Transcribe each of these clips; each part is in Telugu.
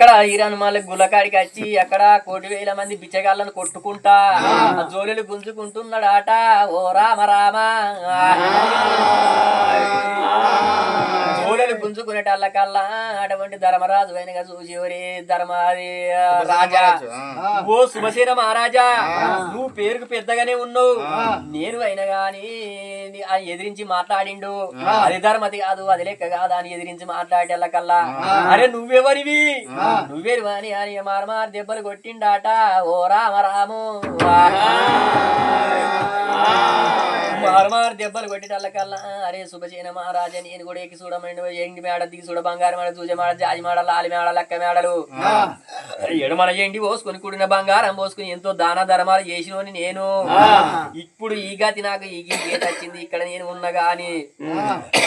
ఇక్కడ ఈరాన్ మళ్ళీ గులకాడికి వచ్చి అక్కడ కోటి వేల మంది బిచ్చగాళ్ళను కొట్టుకుంటా ఆ జోలులు గుంజుకుంటున్నాడాట. ఓ రామ రామ. జోలులు గుంజుకునేటల్లకల్లా అటువంటి ధర్మరాజు అయినగా చూసి ఒరే ధర్మాది రాజా. ఓ శుభసేన మహారాజా. నువ్వు పేరుకు పెద్దగానే ఉన్నావు. నేను అయినా గాని ఎదిరించి మాట్లాడిండు. అది ధర్మతి కాదు అది లెక్క కాదు అని ఎదిరించి మాట్లాడేళ్ళకల్లా అరే నువ్వెవరివి? నువ్వేరు అని అని మారమార్ దెబ్బలు కొట్టిండాట. ఓ రామ రాము. మారమార్ దెబ్బలు కొట్టేటల్లకల్లా అరే శుభసేన మహారాజా నేను కూడా ఎక్కి చూడమండి. ఎండి మేడ దిగి చూడ బంగారు మేడ చూసే మేడ జాజి మేడ లాలి మేడ లక్క మేడలు. ఎడమల ఎండి పోసుకొని కూడిన బంగారం పోసుకుని ఎంతో దాన ధర్మాలు చేసినోని నేను. ఇప్పుడు ఈ గతి నాకు ఈ గీత వచ్చింది ఇక్కడ నేను ఉన్నగా అని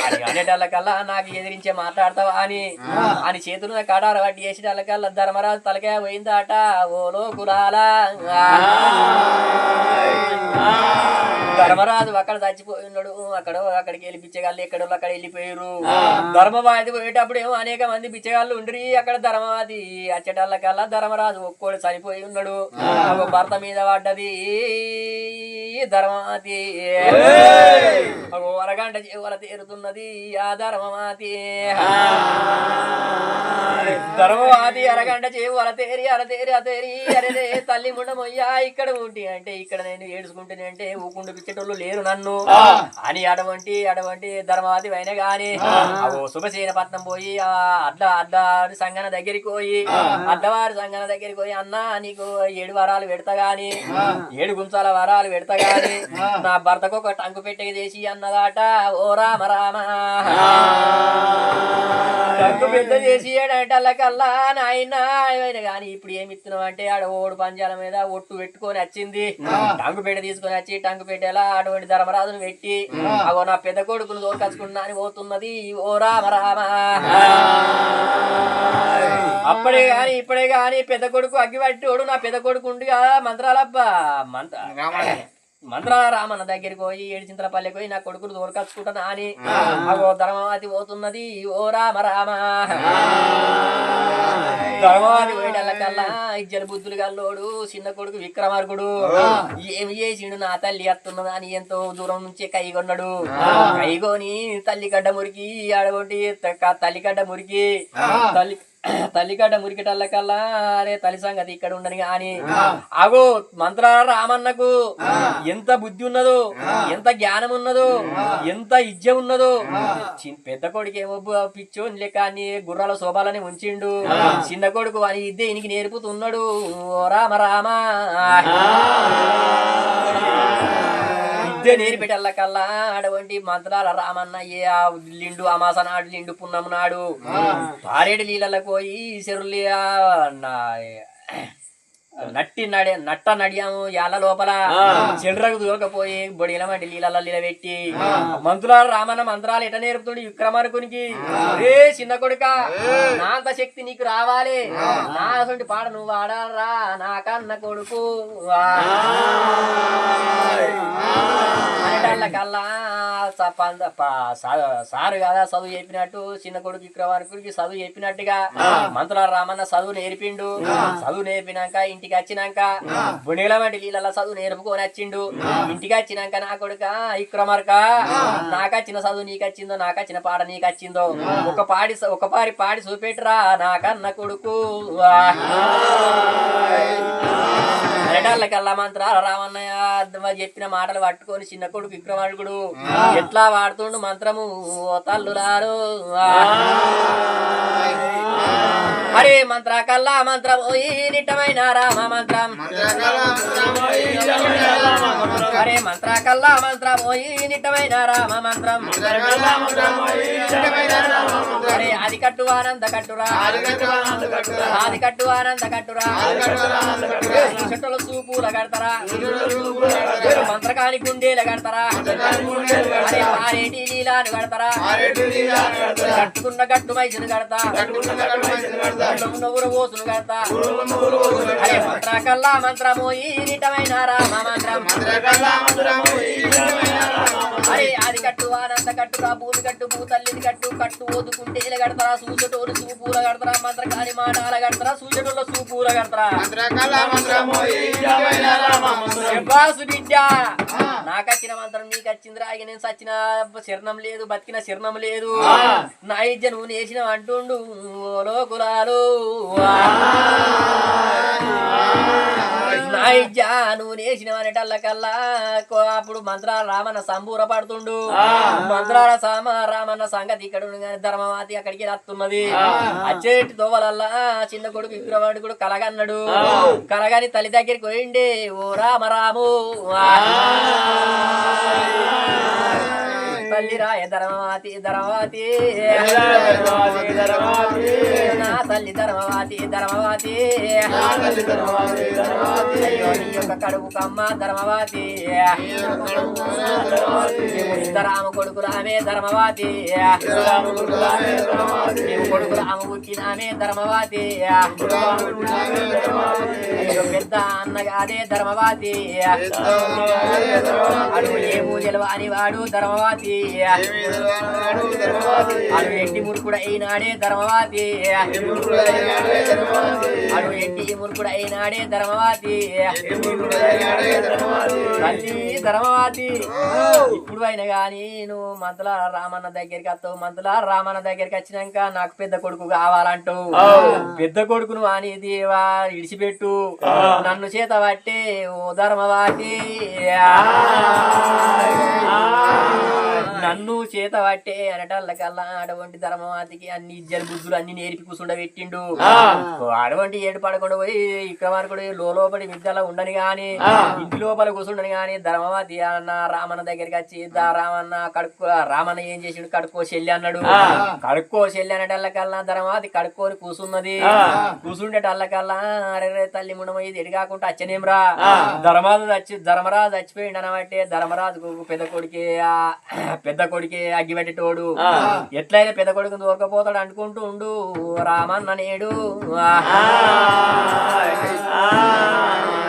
అని అనేటల్లకల్లా నాకు ఎదిరించే మాట్లాడతావా అని. అని చేతులు కడార పట్టి చేసేటల్లకల్లా ధర్మరాజు తలకాయ పోయిందాట. ఓలో కులాలా ధర్మరాజు అక్కడ చచ్చిపోయి ఉన్నాడు అక్కడ అక్కడికి వెళ్ళి బిచ్చగాళ్ళు ఎక్కడో అక్కడ వెళ్ళిపోయారు. ధర్మవాది పోయేటప్పుడు ఏమో అనేక మంది బిచ్చగాళ్ళు ఉండ్రి అక్కడ ధర్మవాది. అచ్చటల్లకల్లా ధర్మరాజు ఒక్కోడు చనిపోయి ఉన్నాడు. ఒక భర్త మీద పడ్డది. ఒక అరగంట జీవల తీరుతున్నది ఆ ధర్మమాతి ధర్మవాది అరగంట చేవు తేరి అరతేరి అతేరి అరే తల్లి ముండమయ్యా ఇక్కడ ఉంటి అంటే ఇక్కడ నేను ఏడుచుకుంటేనే అంటే ఊకుండు పిచ్చేటోళ్ళు లేరు నన్ను. అని అటువంటి అటువంటి ధర్మవాది అయిన గాని అవో శుభసేన పట్నం పోయి ఆ అడ్డ అడ్డ సంగన దగ్గరికి పోయి అడ్డవారి సంగన దగ్గరికి పోయి అన్న నీకు ఏడు వరాలు పెడతా గాని ఏడు గుంచాల వరాలు పెడతా గాని నా భర్తకు ఒక టంకు పెట్టె చేసి అన్నదాట ఓ రామ రామ. టంకు పెద్ద చేసి ఏడంటల్లకల్లా నాయన గాని ఇప్పుడు ఏమి ఇస్తున్నావు అంటే ఆడ ఓడు పంజాల మీద ఒట్టు పెట్టుకొని వచ్చింది. టంకు పెట్టె తీసుకొని వచ్చి టంకు పెట్టేలా అటువంటి ధర్మరాజును పెట్టి అగో నా పెద్ద కొడుకును తోలుకచ్చుకున్నా అని పోతున్నది ఓ రామ రామ. అప్పుడే గాని ఇప్పుడే గాని పెద్ద కొడుకు అగ్గి పట్టోడు నా పెద్ద కొడుకు ఉండి కదా మంత్రాలబ్బా మంత్ర. మంత్రాల రామన్న దగ్గరికి పోయి ఏడుచింతల పల్లెకి పోయి నా కొడుకును దొరకచ్చుకుంటానా అని అగో ధర్మవాది పోతున్నది. ఓ రామ రామ. ధర్మవాది పోయేటల్లకల్లా ఇజ్జల బుద్ధులు గల్లోడు చిన్న కొడుకు విక్రమార్కుడు. ఏమి చేసిండు నా తల్లి అత్తున్నదా అని ఎంతో దూరం నుంచి కైగొన్నాడు కైగొని తల్లి గడ్డ మురికి ఆడగొట్టి తల్లిగడ్డ మురికి తల్లి తల్లిగడ్డ మురికిటల్లకల్లా అరే తల్లి సంగతి ఇక్కడ ఉండని గాని అగో మంత్రాల రామన్నకు ఎంత బుద్ధి ఉన్నదో ఎంత జ్ఞానం ఉన్నదో ఎంత ఇజ్జ ఉన్నదో. పెద్ద కొడుకు ఏమో పిచ్చోని లెక్క అన్ని గుర్రాల శోభాలని ఉంచిండు. చిన్న కొడుకు అని ఇద్దే ఇనికి నేర్పుతున్నాడు. ఓ రామ రామ విద్య నేర్పెటల్లకల్లా అటువంటి మంత్రాల రామన్న ఏ ఆ లిండు అమాస నాడు లిండు పున్నము నాడు. పారేడు నీళ్ళకు పోయి నా- నట్టి నడి నట్ట నడియాము యాళ్ళ లోపల చెల్రకు దూరకపోయి బొడిల మండి నీళ్ళ పెట్టి మంత్రాలు రామన్న మంత్రాలు ఎట నేర్పుతుండే విక్రమార్కునికి? రే చిన్న కొడుక నా అంత శక్తి నీకు రావాలి. నా అసలు పాట నువ్వు వాడాలరా నా కన్న కొడుకు. కల్లా సారు కదా చదువు చెప్పినట్టు చిన్న కొడుకు విక్రమార్కుడికి చదువు చెప్పినట్టుగా మంత్రాలు రామన్న చదువు నేర్పిండు. చదువు నేర్పినాక ఇంటికి వచ్చినాక బుణిల వంటి నీళ్ళ చదువు నేర్పుకొని వచ్చిండు. ఇంటికి వచ్చినాక నా కొడుక విక్రమార్క నాకు వచ్చిన చదువు నీకు వచ్చిందో నాకు వచ్చిన పాట నీకు వచ్చిందో ఒక పాడి ఒక పారి పాడి చూపెట్టురా నాకన్న కొడుకు. మంత్రాలు రామన్నయ్య చెప్పిన మాటలు పట్టుకొని చిన్న కొడుకు విక్రమార్కుడు ఎట్లా వాడుతుండు మంత్రము? తల్లులారు. అరే మంత్ర కల్లా మంత్రం ఓ నిట్టమైన రామ మంత్రం. అరే మంత్ర కల్లా మంత్రం ఓ నిట్టమైన రామ మంత్రం. అరే అది కట్టు ఆనంద కట్టురా. అది కట్టు ఆనంద కట్టురా. చెట్టుల చూపుల కడతారా. మంత్రకాని గుండేల కడతారా. పారేటి లీలాను కడతారా? కట్టుకున్న గట్టు మైసును కడతా. అరే మంత్ర కల్లా మంత్రము ఈ నిటమైన రామ మంత్రం అరే అది కట్టు ఆనంద కట్టు రా భూమి కట్టు భూతల్లిని కట్టు కట్టు ఓదుకుంటే ఇలా కడతారా సూచటోలు సూపూర కడతారా మంత్ర కాని మాటాల కడతారా సూచటోళ్ళ సూపూర కడతారా? బిడ్డ నాకు వచ్చిన మంత్రం నీకు వచ్చింది రాగి నేను సచ్చిన శరణం లేదు బతికిన శరణం లేదు. నా ఇజ్జ నువ్వు నేసిన అంటుండు లోకులాలు. నువ్వు నేసిన అనేటల్లకల్లా అప్పుడు మంత్రాల రామన్న సంబూర పడుతుండు. మంత్రాల సామ రామన్న సంగతి ఇక్కడ ధర్మవాతి అక్కడికి వస్తున్నది అచ్చేటి దోవలల్లా చిన్న కొడుకు విక్రమాడు కూడా కలగన్నాడు. కలగాని తల్లి దగ్గరికి పోయిండే ఓ రామ రాము తల్లిరాయ ధర్మవాతి ధర్మవాతి. నా తల్లి ధర్మవాతి ధర్మవాతి. నీ యొక్క కడుపు కమ్మ ధర్మవాతి. రామ కొడుకు రామే ధర్మవాతి. మేము కొడుకు రామ పుట్టినామే ధర్మవాతి. అన్నగాదే ధర్మవాతి అడుగు ఏ పూజలు అని వాడు ధర్మవాతి అడు ఎట్టి మురుకుడు అయినాడే ధర్మవాతి అడు ఎట్టి మురుకుడు అయినాడే ధర్మవాతి తల్లి ధర్మవాతి ఇప్పుడు అయినా గాని నువ్వు మంతల రామన్న దగ్గరికి వస్తావు. మంతల రామన్న దగ్గరికి వచ్చినాక నాకు పెద్ద కొడుకు కావాలంటావు. పెద్ద కొడుకును అని దేవా ఇడిచిపెట్టు. నన్ను చేత పట్టే ఓ ధర్మవాతి నన్ను చేత పట్టే అనటల్లకల్లా అటువంటి ధర్మవాతికి అన్ని ఇజ్జలు బుద్ధులు అన్ని నేర్పి కూర్చుండబెట్టిండు అటువంటి ఏడు పడకుండా పోయి విక్రమార్కుడు లోపడి విద్యలో ఉండని గాని ఇంటి లోపల కూర్చుండని గాని ధర్మవాతి అన్న రామన్న దగ్గరికి వచ్చి "దా రామన్న కడుక్కో రామన్న ఏం చేసిండు? కడుక్కో చెల్లి అన్నాడు. కడుక్కో చెల్లి అనేటల్లకల్లా ధర్మవాతి కడుక్కొని కూసున్నది. కూసుండేటల్లకల్లా అరే తల్లి మునమ ఇది ఎడిగాకుండా అచ్చనేమ్రా ధర్మరాజు చచ్చి ధర్మరాజు చచ్చిపోయిండు అనబట్టే ధర్మరాజు పెద్ద కొడుకే ఆ పెద్ద కొడుకే అగ్గి పెట్టేటోడు. ఎట్లయినా పెద్ద కొడుకు దొరకపోతాడు అనుకుంటూ ఉండు రామన్న నేడు.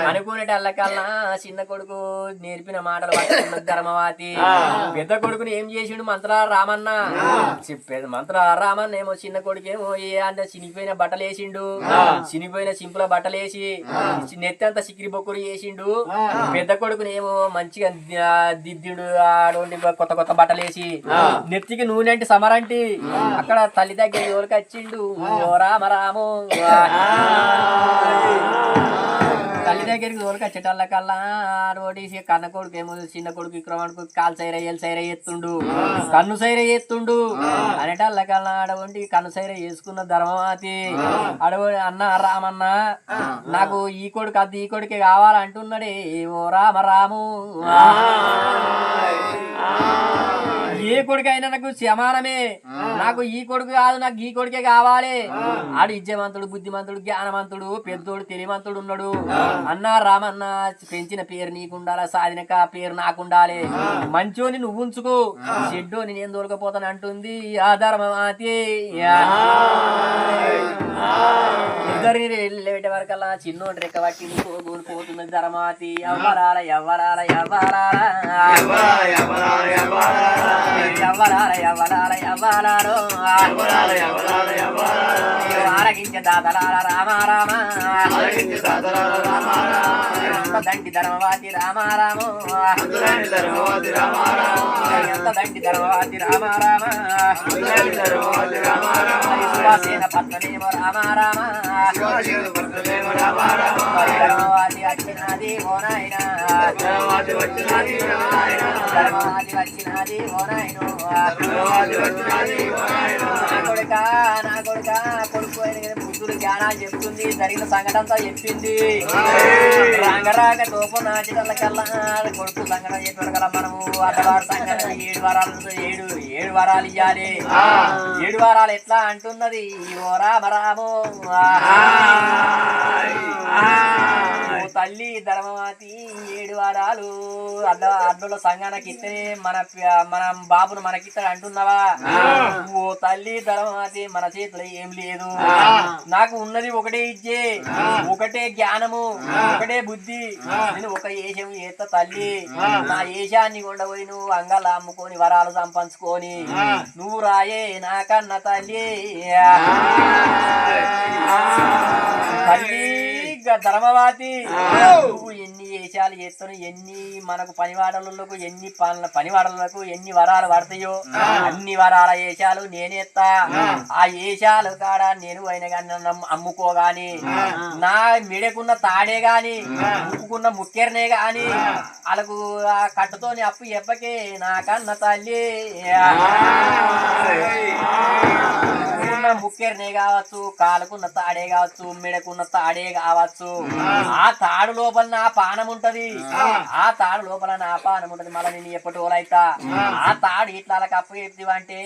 అనుకునేటల్లకల్లా చిన్న కొడుకు నేర్పిన మాటలు ధర్మవాతి పెద్ద కొడుకుని ఏం చేసిండు మంత్ర రామన్న? చెప్పేది మంత్ర రామన్న ఏమో చిన్న కొడుకేమో ఏ అంటే చినిగిపోయిన బట్టలు వేసిండు చినిగిపోయిన సింపుల బట్టలు వేసి నెత్తి అంతా సిక్కిరి బొక్కురు చేసిండు. పెద్ద కొడుకుని ఏమో మంచిగా దిద్దిండు ఆడోండి కొత్త కొత్త బట్టలు వేసి నెత్తికి నూనె అంటే సమరంటి. అక్కడ తల్లి దగ్గర ఎవరికి వచ్చిండు ఓ రామ రాము. తల్లి దగ్గరికి దూరకు వచ్చేటల్లకల్లా కన్న కొడుకు ఏమో చిన్న కొడుకు ఇక్కడ కాలు సైర ఎల్ సైర ఎత్తుండు. కన్ను సైర ఎత్తుండు అనేటల్లకల్లా అడవంటి కన్ను సైర వేసుకున్న ధర్మమాతి అడవ అన్న రామన్న నాకు ఈ కొడుకు అది ఈ కొడుకే కావాలంటున్నాడే. ఓ రామ రాము. ఏ కొడుకు అయినా నాకు సమానమే నాకు ఈ కొడుకు కాదు నాకు ఈ కొడుకే కావాలి. ఆడు ఇజ్జమంతుడు బుద్ధిమంతుడు జ్ఞానవంతుడు పెద్దోడు తెలివంతుడు ఉన్నాడు. అన్న రామన్న పెంచిన పేరు నీకుండాలా సాధినక పేరు నాకుండాలి. మంచోని నువ్వు ఉంచుకో. చెడ్డోని నేను దొరకపోతాను అంటుంది ఆ. ధర్మమాతి ఇద్దరిని వెళ్ళేట వరకల్లా చిన్నోటి రెక్క పట్టి పోగులు పోతున్నది ధర్మాతి. ఎవ్వరాల ఎవ్వరాల ఎవ్వరాల ఎవ్వరాల ఎవ్వరాల ఎవ్వరాలో ఆరగించే రామ రామ ఎంత దండి ధర్మవాతి రామ ఎంత దండి ధర్మవాతి రామ రామ పత్రమేమో ధర్మవాది వచ్చినది ఓ నాయన ధర్మవాది వచ్చినది ఓ కొడుక నా కొడుక కొడుకు బుద్ధుడు జ్ఞానాలు చెప్తుంది జరిగిన సంఘటన చెప్పింది రంగరాగ తోపు నాచిటల్లకల్లా కొడుకు సంఘటన చెప్పాడు కదా మనము అత్తవారు సంఘటన ఏడు వారాలు ఏడు ఏడు వారాలు ఇవ్వాలి ఏడు వారాలు ఎట్లా అంటున్నది ఓ రామ తల్లి ధర్మమాతి ఏడు వారాలు. అడ్డ అడ్డలో సంఘానికి ఇస్తే మన మన బాబును మనకిస్తాడు అంటున్నావా? ఓ తల్లి ధర్మమాతి మన చేతిలో ఏం లేదు. నాకు ఉన్నది ఒకటే ఇచ్చే ఒకటే జ్ఞానము ఒకటే బుద్ధి. నేను ఒక ఏషం ఏత తల్లి. నా ఏషాన్ని కొండపోయి నువ్వు అంగలు అమ్ముకొని వరాలు సంపంచుకొని నువ్వు రాయే నాకన్న తల్లి. తల్లి. గ- ధర్మవాతి నువ్వు ఎన్ని ఏషాలు చేస్తాను ఎన్ని మనకు పనివాడలకు ఎన్ని పనుల పనివాడలకు ఎన్ని వరాలు పడతాయో అన్ని వరాల ఏషాలు నేనేస్తా ఆ. ఏషాలు కాడ నేను అయిన కానీ అమ్ముకోగాని నా మిడకున్న తాడే గాని ముక్కుకున్న ముక్కెరనే గాని వాళ్ళకు ఆ కట్టుతోని అప్పు ఎప్పకే నాకన్న తల్లి. ఉన్న ముక్కెరనే కావచ్చు కాలుకున్న తాడే కావచ్చు మెడకున్న తాడే కావచ్చు ఆ తాడు లోపల నా పానం ఉంటది. ఆ తాడు లోపల నా పానం ఉంటది. మళ్ళీ నేను ఎప్పటి వాళ్ళైతా ఆ తాడు ఇట్లా అప్పు చెప్తివంటే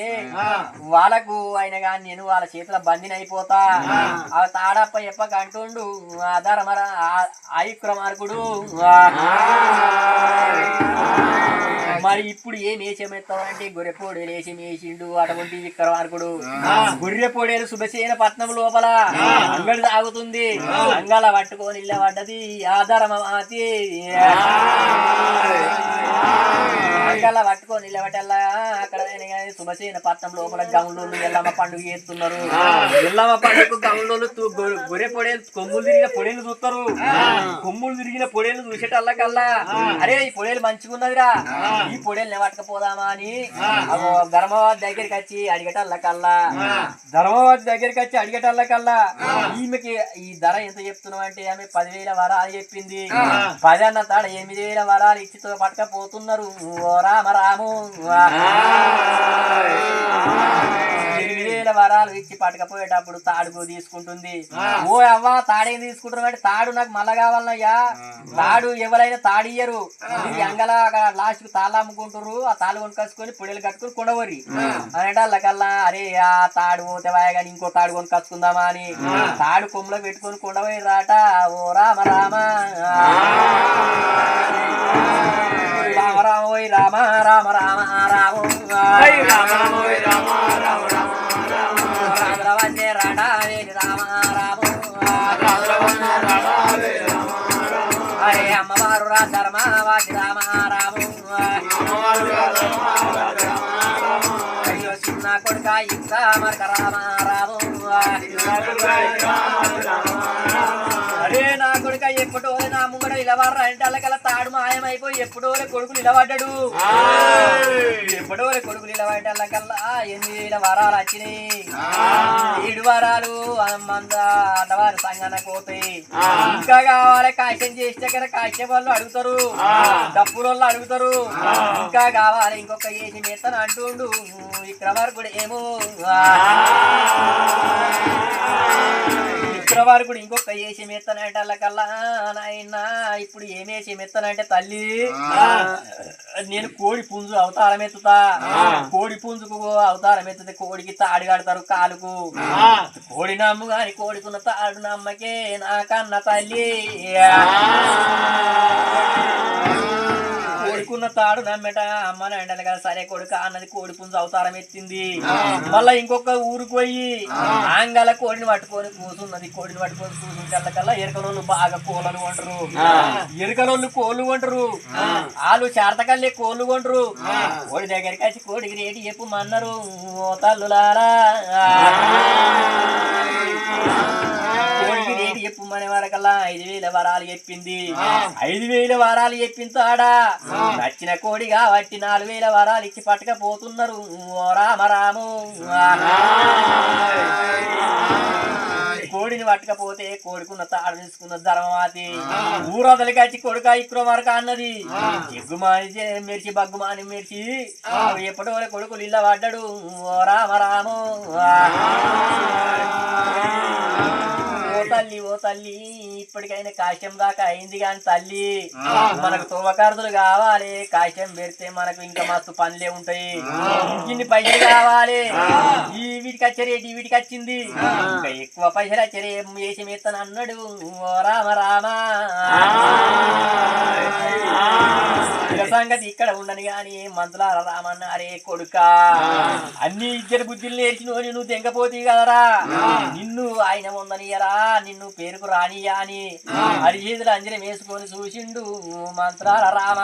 వాళ్ళకు అయిన కానీ నేను వాళ్ళ చేతిలో బందిని అయిపోతా. ఆ తాడప్ప ఎప్పక అంటుండు ఆధార మర ఆయుక్రమార్కుడు మరి ఇప్పుడు ఏం వేసేమెత్తావు అంటే గొర్రె పొడేలు వేసి వేసిండు అటువంటి విక్రమార్కుడు. గొర్రె పొడేలు శుభసేన పట్నం లోపల అంగడి తాగుతుంది. అంగాల పట్టుకొని ఇళ్ళ పడ్డది ఆధారమాతి అంగాల పట్టుకొని ఇళ్ళ పట్టల్లా అక్కడ శుభసేన పట్నం లోపల గౌన్లోళ్ళు ఎల్లమ్మ పండుగ చేస్తున్నారు. ఎల్లమ్మ పండుగ గౌన్లోళ్ళు తు- గొర్రె- పొడేలు కొమ్ములు తిరిగిన పొడేలు చూస్తారు. కొమ్ములు తిరిగిన పొడేలు చూసేటల్లకల్లా అరే ఈ పొడేలు మంచిగా ఉన్నదిరా. ఈ పొడేలు పట్టకపోదామా అని. అగో ధర్మవాది దగ్గరికి వచ్చి అడిగేటల్లకల్లా ధర్మవాది దగ్గరికి వచ్చి అడిగేటల్లకల్లా ఈమెకి ఈ ధర ఎంత చెప్తున్నావు అంటే ఆమె పదివేల వరాలు చెప్పింది. పది అన్న తాడ ఎనిమిది వేల వరాలు ఇచ్చితో పట్టకపోతున్నారు ఓ రామ రాము. వేల వరాలు ఇచ్చి పట్టకపోయేటప్పుడు తాడుకు తీసుకుంటుంది. ఓ అవ్వ తాడేం అంటే తాడు నాకు మళ్ళా కావాలన్నయ్యా. తాడు ఎవరైనా తాడు ఇయ్యరు ఇది అంగల లాస్ట్కు తాళ్ళు అమ్ముకుంటారు ఆ తాళ్ళు కొనుకొచ్చుకొని పొడిలు కట్టుకొని కొనవరి అనేట వాళ్ళకల్లా అరే ఆ తాడు పోతే వాయ కానీ ఇంకో తాడు కొనుకొచ్చుకుందామా అని. తాడు కొమ్మలో పెట్టుకొని కొండపోయి రాట ఓ రామ రామ రామ రామ ఓయ్ రామ రామ రామ రామ రామరావన్నే రామ ఇంకా మరక రామ రామ నా కొడుక ఎప్పుడో నా ముంగడ ఇలవర్రా అంటే అల్లకల్లా తాడు మాయమైపోయి ఎప్పుడో కొడుకులు ఇలవడ్డాడు ఎప్పుడో కొడుకులు ఇలవడ్డ అల్లకల్లా. ఎనిమిది వేల వరాలు వచ్చినాయి? ఏడు వారాలు మంద అన్నవారు సంగన పోతాయి ఇంకా కావాలి కాశ్యం చేసి దగ్గర కాశ్యం వాళ్ళు అడుగుతారు. డప్పుల వాళ్ళు అడుగుతారు. ఇంకా కావాలి ఇంకొక ఏసి మెత్తను అంటుండు. ఇక్కడ వరకు ఏమో. విక్రమార్కుడు ఇంకొక ఏసి మెత్తనంటల్లకల్లా నాయన ఇప్పుడు ఏమేసి మెత్తనంటే తల్లి నేను కోడి పుంజు అవతారం ఎత్తుతా. కోడి పుంజుకు అవతారం ఎత్తుతే కోడికి తాడు కడతారు కాలుకు. కోడి నమ్ము గాని కోడికున్న తాడు నమ్మకే నాకన్న తల్లి. కోడుకున్న తాడు నమ్మెట అమ్మని అంటాను కదా. సరే కొడుక అన్నది కోడి పుంజు అవతారం ఎత్తింది. మళ్ళా ఇంకొక ఊరికి పోయి ఆంగాల కోడిని పట్టుకొని కూసున్నది. కోడిని పట్టుకొని కూసుంటే కల్లా ఎరకలోళ్ళు బాగా కోళ్ళను కొంటరు. ఎరకలోళ్ళు కోళ్ళు కొంటరు. వాళ్ళు చేరతకల్లే కోళ్ళు కొంటరు. కోడి దగ్గరికి వచ్చి కోడికి రేటు చెప్పు మన్నరు. తల్లులారా. మన వరకల్లా ఐదు వేల వరాలు చెప్పింది. ఐదు వేల వరాలు చెప్పిన తాడా నచ్చిన కోడి కాబట్టి నాలుగు వేల వరాలు ఇచ్చి పట్టకపోతున్నారు. రామ రాము. కోడిని పట్టకపోతే కోడికున్న తాడు తీసుకున్న ధర్మమాతి ఊరొదలికి వచ్చి కొడుక ఇక్కడ వరకు అన్నది. ఎగ్గుమాని మెరిచి బగ్గుమాని మెరిచి ఎప్పటి వరకు కొడుకులు ఇళ్ళ పడ్డాడు? ఓ రామ రాము. తల్లి ఓ తల్లి ఇప్పటికైనా కాశ్యం దాకా అయింది కాని తల్లి. మనకు తువ్వకార్దులు కావాలి కాశ్యం పెడితే మనకు ఇంకా మస్తు పనులే ఉంటాయి. ఇన్ని పైసలు కావాలి. ఈ వీటికి వచ్చేరేటి వీటికి వచ్చింది. ఇంకా ఎక్కువ పైసలు వచ్చేరే వేసి మెత్తను అన్నాడు ఓ రామ రామ. సంగతి ఇక్కడ ఉండను గాని మంత్రాల రామన్న అరే కొడుక. అన్ని ఇద్దరు బుద్ధులు నేర్చినోని నువ్వు తెంకపోతే కదరా. నిన్ను ఆయన ఉందనియరా నిన్ను పేరుకు రానియా అని. అరిచేతులు అంజనం వేసుకొని చూసిండు మంత్రాల రామ